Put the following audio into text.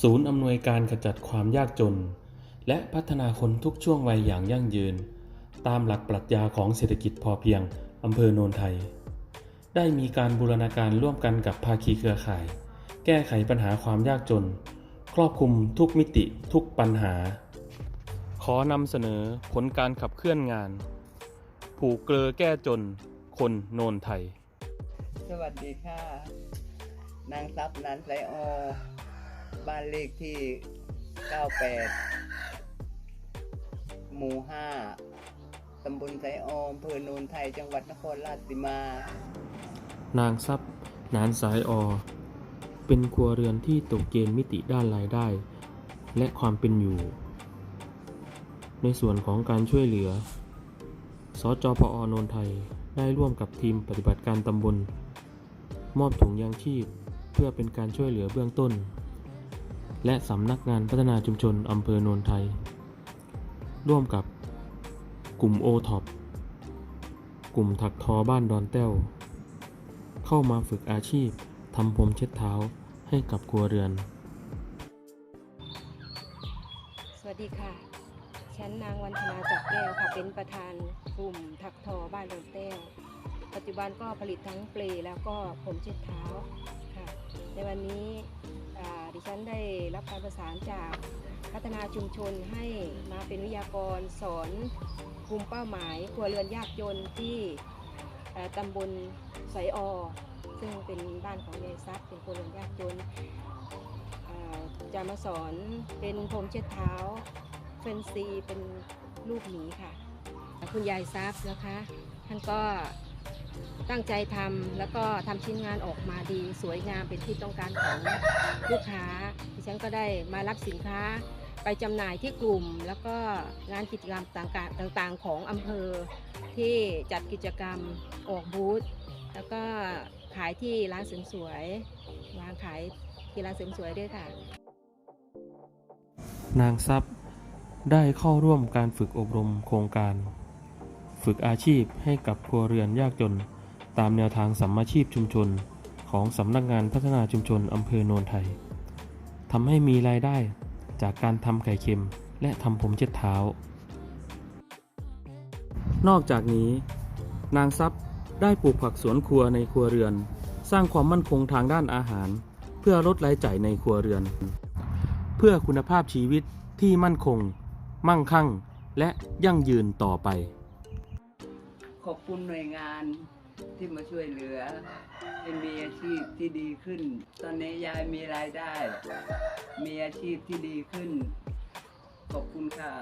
ศูนย์อำนวยการขจัดความยากจน และพัฒนาคนทุกช่วงวัยอย่างยั่งยืน ตามหลักปรัชญาของเศรษฐกิจพอเพียงอำเภอโนนไทย ได้มีการบูรณาการร่วมกันกับภาคีเครือข่าย แก้ไขปัญหาความยากจน ครอบคลุมทุกมิติทุกปัญหา ขอนำเสนอผลการขับเคลื่อนงาน ผูกเกลอแก้จน คนโนนไทย สวัสดีค่ะ นางทรัพย์นันไสออ บ้านเลขที่ 98 หมู่ 5 ตำบลไสออมอำเภอโนนไทย จังหวัดนครราชสีมา นางทรัพย์นานสายอ เป็นครัวเรือนที่ตกเกณฑ์มิติด้านรายได้ และความเป็นอยู่ ในส่วนของการช่วยเหลือ สจพอนนไทยได้ร่วมกับทีมปฏิบัติการตำบล มอบถุงยางชีพ เพื่อเป็นการช่วยเหลือเบื้องต้น และสำนักงานพัฒนาชุมชนอำเภอโนนไทย ร่วมกับ กลุ่มโอท็อปกลุ่มถักทอบ้านดอนแต้ว เข้ามาฝึกอาชีพทำผมเช็ดเท้าให้กับครัวเรือน สวัสดีค่ะ ฉันนางวันธนาจักแก้วค่ะ เป็นประธานกลุ่มถักทอบ้านดอนแต้ว ปัจจุบันก็ผลิตทั้งเปลแล้วก็ผมเช็ดเท้าค่ะ ในวันนี้ดิฉันได้รับการประสานจากพัฒนาชุมชนให้มาเป็นวิทยากรสอนกลุ่มเป้าหมายครัวเรือนยากจนที่ตำบลไสออซึ่งเป็นบ้านของยายซับเป็นครัวเรือนยากจนจะมาสอนเป็นผมเช็ดเท้าเฟนซีเป็นลูกหมีค่ะ คุณยายซับนะคะ ท่านก็ ตั้งใจทำแล้วก็ทำชิ้นงานออกมาดีสวยงามเป็นที่ต้องการของลูกค้าดิฉันก็ได้มารับสินค้าไปจำหน่ายที่กลุ่ม แล้วก็งานกิจกรรมต่างๆ ของอำเภอที่จัดกิจกรรมออกบูธแล้วก็ขายที่ร้านเสริมสวยวางขายที่ร้านเสริมสวยด้วยค่ะ นางทรัพย์ได้เข้าร่วมการฝึกอบรมโครงการ ฝึกอาชีพให้กับครัวเรือนยากจน ตามแนวทางสัมมาชีพชุมชน ของสำนักงานพัฒนาชุมชนอำเภอโนนไทยทำให้มีรายได้จากการทำไข่เค็ม และทำผมเช็ดเท้า นอกจากนี้ นางทรัพย์ได้ปลูกผักสวนครัวในครัวเรือน สร้างความมั่นคงทางด้านอาหาร เพื่อลดรายจ่ายในครัวเรือน เพื่อคุณภาพชีวิตที่มั่นคง มั่งคั่ง และยั่งยืนต่อไป ขอบคุณหน่วยงานที่มาช่วยเหลือให้มีอาชีพที่ดีขึ้น ตอนนี้ยายมีรายได้ มีอาชีพที่ดีขึ้น ขอบคุณค่ะ